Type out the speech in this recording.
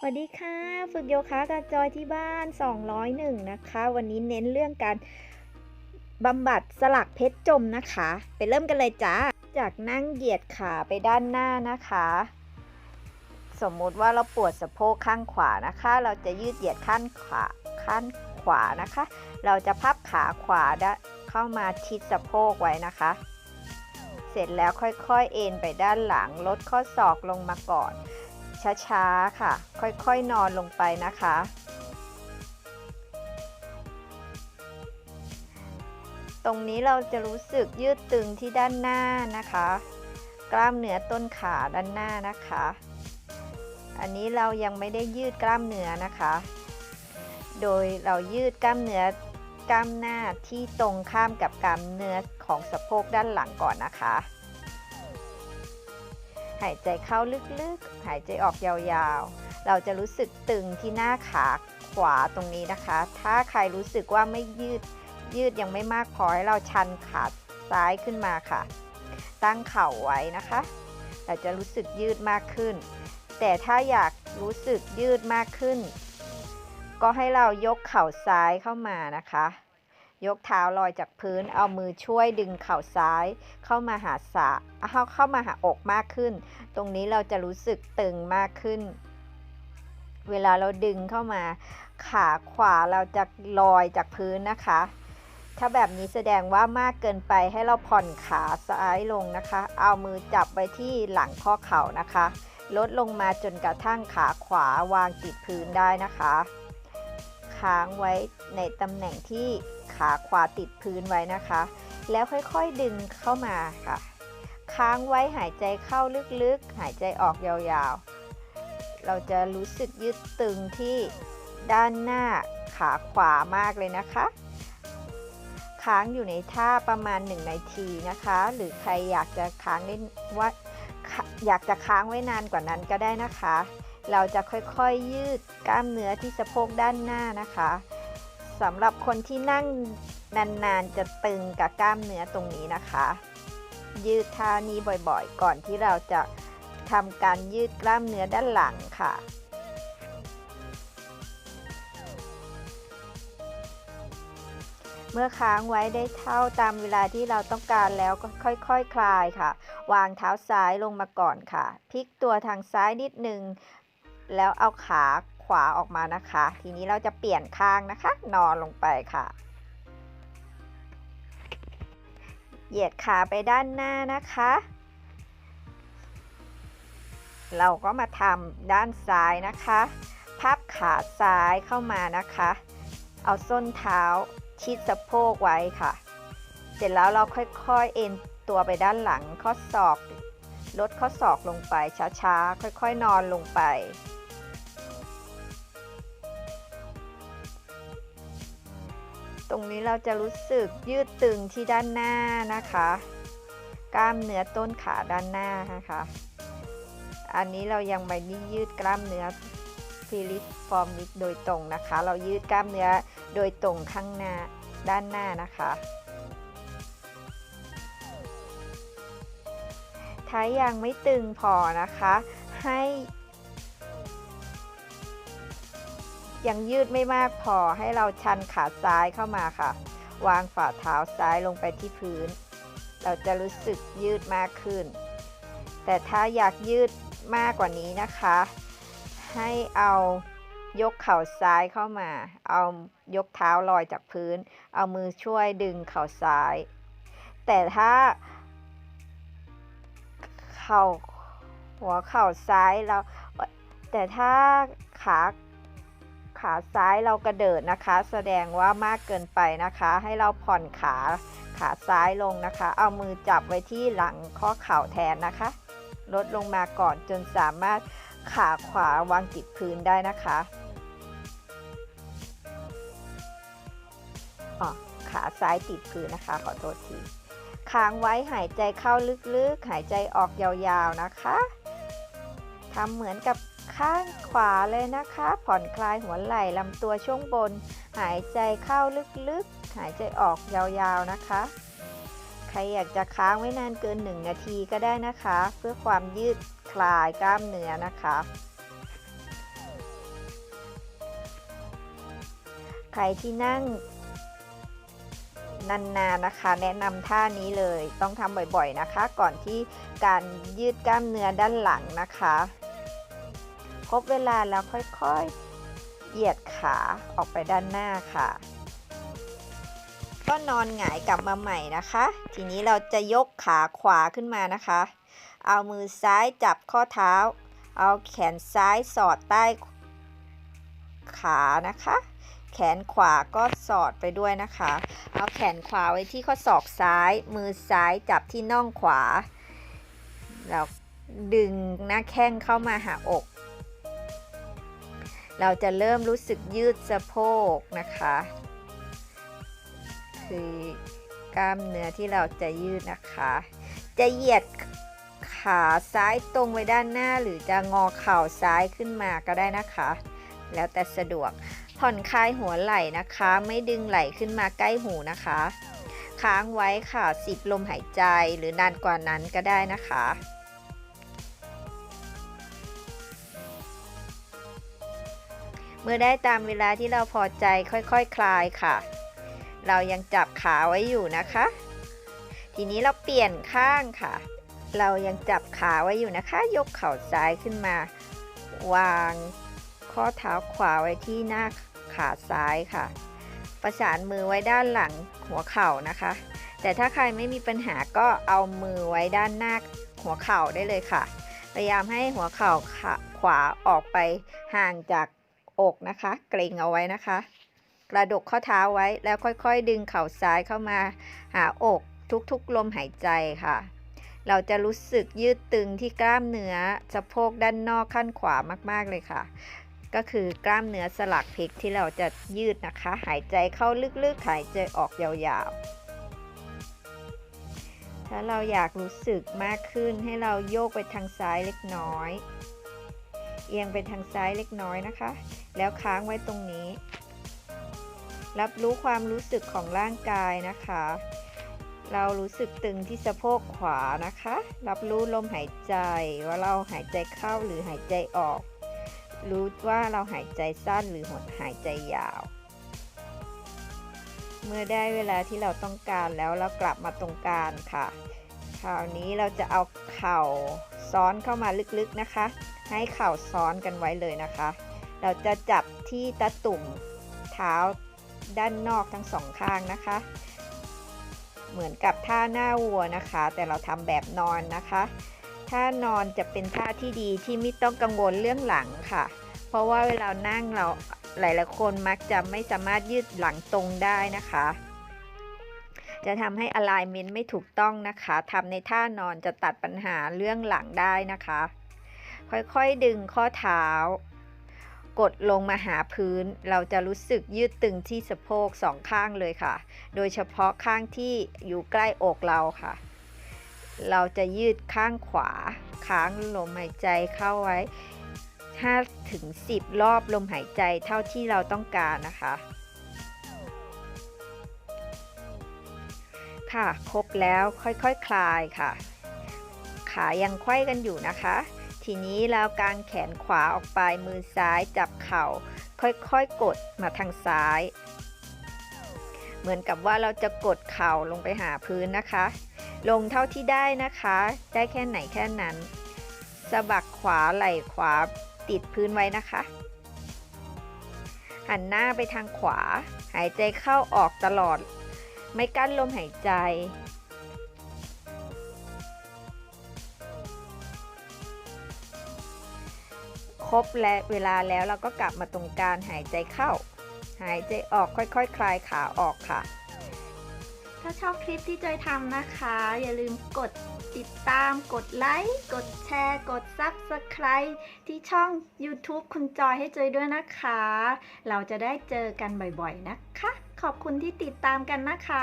สวัสดีค่ะ ฝึกโยคะกับจอยที่บ้าน 201 นะคะ วันนี้เน้นเรื่องการบำบัดสลักเพชรจมนะคะ ไปเริ่มกันเลยจ้า จากนั่งเหยียดขาไปด้านหน้านะคะ สมมุติว่าเราปวดสะโพกข้างขวานะคะ เราจะยืดเหยียดข้างขวาข้างขวานะคะ เราจะพับขาขวาเข้ามาชิดสะโพกไว้นะคะ เสร็จแล้วค่อยๆ เอ็นไปด้านหลังลดข้อศอกลงมาก่อน ช้าๆค่ะ ค่อยๆนอนลงไปนะคะ ตรงนี้เราจะรู้สึกยืดตึงที่ด้านหน้านะคะ กล้ามเนื้อต้นขาด้านหน้านะคะ อันนี้เรายังไม่ได้ยืดกล้ามเนื้อนะคะ โดยเรายืดกล้ามเนื้อกล้ามหน้าที่ตรงข้ามกับกล้ามเนื้อของสะโพกด้านหลังก่อนนะคะ หายใจเข้าลึกๆ หายใจออกยาวๆ เราจะรู้สึกตึงที่หน้าขาขวาตรงนี้นะคะ ถ้าใครรู้สึกว่าไม่ยืดยืดยังไม่มากพอให้เราชันขาซ้ายขึ้นมาค่ะ ตั้งเข่าไว้นะคะ เราจะรู้สึกยืดมากขึ้น แต่ถ้าอยากรู้สึกยืดมากขึ้น ก็ให้เรายกเข่าซ้ายเข้ามานะคะ ยกเท้าลอยจากพื้น เอามือช่วยดึงเข่าซ้าย เข้ามาหาสาเข้าเข้ามาหาอกมากขึ้น ตรงนี้เราจะรู้สึกตึงมากขึ้น เวลาเราดึงเข้ามา ขาขวาเราจะลอยจากพื้นนะคะ ถ้าแบบนี้แสดงว่ามากเกินไปให้เราผ่อนขาซ้ายลงนะคะ เอามือจับไว้ที่หลังข้อเข่านะคะ ลดลงมาจนกระทั่งขาขวาวางติดพื้นได้นะคะ ค้างไว้ในตำแหน่งที่ ขาขวาติดพื้นไว้นะคะ แล้วค่อยๆดึงเข้ามาค่ะ ค้างไว้หายใจเข้าลึกๆ หายใจออกยาวๆ เราจะรู้สึกยืดตึงที่ด้านหน้าขาขวามากเลยนะคะ ค้างอยู่ในท่าประมาณ1นาทีนะคะ หรือใครอยากจะค้างได้ว่าอยากจะค้างไว้นานกว่านั้นก็ได้นะคะ เราจะค่อยๆยืดกล้ามเนื้อที่สะโพกด้านหน้านะคะ สำหรับคนที่นั่งนานๆ จะตึงกับกล้ามเนื้อตรงนี้นะคะ ยืดท่านี้บ่อยๆ ก่อนที่เราจะทำการยืดกล้ามเนื้อด้านหลังค่ะ เมื่อค้างไว้ได้เท่าตามเวลาที่เราต้องการแล้วก็ค่อยๆคคลายค่ะ วางเท้าซ้ายลงมาก่อนค่ะ พลิกตัวทางซ้ายนิดนึง แล้วเอาขา ขวาออกมานะคะ ทีนี้เราจะเปลี่ยนข้างนะคะ นอนลงไปค่ะ เหยียดขาไปด้านหน้านะคะ เราก็มาทำด้านซ้ายนะคะพับขาซ้ายเข้ามานะคะ เอาส้นเท้าชิดสะโพกไว้ค่ะ เสร็จแล้วเราค่อยๆ เอ็นตัวไปด้านหลังข้อศอก ลดข้อศอกลงไปช้าๆ ค่อยๆ นอนลงไป ตรงนี้เราจะรู้สึกยืดตึงที่ด้านหน้านะคะ กล้ามเนื้อต้นขาด้านหน้านะคะ อันนี้เรายังไม่ได้ยืดกล้ามเนื้อฟิลิปฟอร์มิกโดยตรงนะคะ เรายืดกล้ามเนื้อโดยตรงข้างหน้าด้านหน้านะคะ ถ้ายังไม่ตึงพอนะคะ ให้ ยังยืดไม่มากพอให้เราชันขาซ้ายเข้ามาค่ะ วางฝ่าเท้าซ้ายลงไปที่พื้น เราจะรู้สึกยืดมากขึ้น แต่ถ้าอยากยืดมากกว่านี้นะคะ ให้เอายกเข่าซ้ายเข้ามา เอายกเท้าลอยจากพื้น เอามือช่วยดึงเข่าซ้าย แต่ถ้า เข่าหัวเข่าซ้ายเราแต่ถ้าขา ขาซ้ายเรากระเดิดนะคะ แสดงว่ามากเกินไปนะคะ ให้เราผ่อนขาขาซ้ายลงนะคะ เอามือจับไว้ที่หลังข้อเข่าแทนนะคะ ลดลงมาก่อนจนสามารถขาขวาวางติดพื้นได้นะคะขาซ้ายติดพื้นนะคะ ขอโทษทีค้างไว้หายใจเข้าลึกๆ หายใจออกยาวๆนะคะทำเหมือนกับ ข้างขวาเลยนะคะ ผ่อนคลายหัวไหล่ลำตัวช่วงบน หายใจเข้าลึกๆ หายใจออกยาวๆนะคะ ใครอยากจะค้างไว้นานเกิน 1 นาทีก็ได้นะคะ เพื่อความยืดคลายกล้ามเนื้อนะคะใครที่นั่งนานๆนะคะ แนะนำท่านี้เลยต้องทำบ่อยๆนะคะ ก่อนที่การยืดกล้ามเนื้อด้านหลังนะคะ ครบเวลาแล้วค่อยๆ เหยียดขาออกไปด้านหน้าค่ะ ก็นอนหงายกลับมาใหม่นะคะ ทีนี้เราจะยกขาขวาขึ้นมานะคะ เอามือซ้ายจับข้อเท้า เอาแขนซ้ายสอดใต้ขานะคะ แขนขวาก็สอดไปด้วยนะคะ เอาแขนขวาไว้ที่ข้อศอกซ้าย มือซ้ายจับที่น่องขวาแล้วดึงหน้าแข้งเข้ามาหาอก เราจะเริ่มรู้สึกยืดสะโพกนะคะ คือกล้ามเนื้อที่เราจะยืดนะคะ จะเหยียดขาซ้ายตรงไว้ด้านหน้า หรือจะงอเข่าซ้ายขึ้นมาก็ได้นะคะ แล้วแต่สะดวกผ่อนคลายหัวไหล่นะคะ ไม่ดึงไหล่ขึ้นมาใกล้หูนะคะ ค้างไว้ค่ะสิบลมหายใจหรือนานกว่านั้นก็ได้นะคะ เมื่อได้ตามเวลาที่เราพอใจค่อยๆคคลายค่ะ เรายังจับขาไว้อยู่นะคะ ทีนี้เราเปลี่ยนข้างค่ะ เรายังจับขาไว้อยู่นะคะ ยกเข่าซ้ายขึ้นมา วางข้อเท้าขวาไว้ที่หน้าขาซ้ายค่ะ ประสานมือไว้ด้านหลังหัวเข่านะคะ แต่ถ้าใครไม่มีปัญหาก็เอามือไว้ด้านหน้าหัวเข่าได้เลยค่ะ พยายามให้หัวเข่าขวาออกไปห่างจาก อกนะคะ เกรงเอาไว้นะคะ กระดกข้อเท้าไว้แล้วค่อยๆ ดึงเข่าซ้ายเข้ามาหาอกทุกๆ ลมหายใจค่ะ เราจะรู้สึกยืดตึงที่กล้ามเนื้อสะโพกด้านนอกขั้นขวามากๆเลยค่ะ ก็คือกล้ามเนื้อสลักพลิกที่เราจะยืดนะคะ หายใจเข้าลึกๆ หายใจออกยาวๆถ้าเราอยากรู้สึกมากขึ้นให้เราโยกไปทางซ้ายเล็กน้อย เอียงไปทางซ้ายเล็กน้อยนะคะ แล้วค้างไว้ตรงนี้ รับรู้ความรู้สึกของร่างกายนะคะ เรารู้สึกตึงที่สะโพกขวานะคะ รับรู้ลมหายใจว่าเราหายใจเข้าหรือหายใจออก รู้ว่าเราหายใจสั้นหรือหายใจยาว เมื่อได้เวลาที่เราต้องการแล้วเรากลับมาตรงกลางค่ะ คราวนี้เราจะเอาเข่าซ้อนเข้ามาลึกๆนะคะ ให้เข่าซ้อนกันไว้เลยนะคะ เราจะจับที่ตะตุ่มเท้าด้านนอกทั้งสองข้างนะคะ เหมือนกับท่าหน้าวัวนะคะ แต่เราทำแบบนอนนะคะท่านอนจะเป็นท่าที่ดีที่ไม่ต้องกังวลเรื่องหลังค่ะ เพราะว่าเวลานั่งเราหลายๆคนมักจะไม่สามารถยืดหลังตรงได้นะคะ จะทำให้ alignment ไม่ถูกต้องนะคะทำในท่านอนจะตัดปัญหาเรื่องหลังได้นะคะ ค่อยๆดึงข้อเท้า กดลงมาหาพื้น เราจะรู้สึกยืดตึงที่สะโพกสองข้างเลยค่ะ โดยเฉพาะข้างที่อยู่ใกล้อกเราค่ะ เราจะยืดข้างขวา ค้างลมหายใจเข้าไว้5ถึง10 รอบลมหายใจเท่าที่เราต้องการนะคะ ค่ะ ครบแล้วค่อยๆคคลายค่ะ ขายังไขว้กันอยู่นะคะ ทีนี้เรากางแขนขวาออกไปมือซ้ายจับเข่า ค่อยๆกดมาทางซ้าย เหมือนกับว่าเราจะกดเข่าลงไปหาพื้นนะคะ ลงเท่าที่ได้นะคะ ได้แค่ไหนแค่นั้นสะบักขวาไหล่ขวาติดพื้นไว้นะคะ หันหน้าไปทางขวา หายใจเข้าออกตลอด ไม่กั้นลมหายใจ ครบและเวลาแล้วเราก็กลับมาตรงกลางหายใจเข้า หายใจออกค่อยๆคคลายขาออกค่ะ ถ้าชอบคลิปที่จอยทำนะคะ อย่าลืมกดติดตามกดไลค์ กดแชร์ กด Subscribe ที่ช่อง YouTube คุณจอยให้จอยด้วยนะคะ เราจะได้เจอกันบ่อยๆนะคะ ขอบคุณที่ติดตามกันนะคะ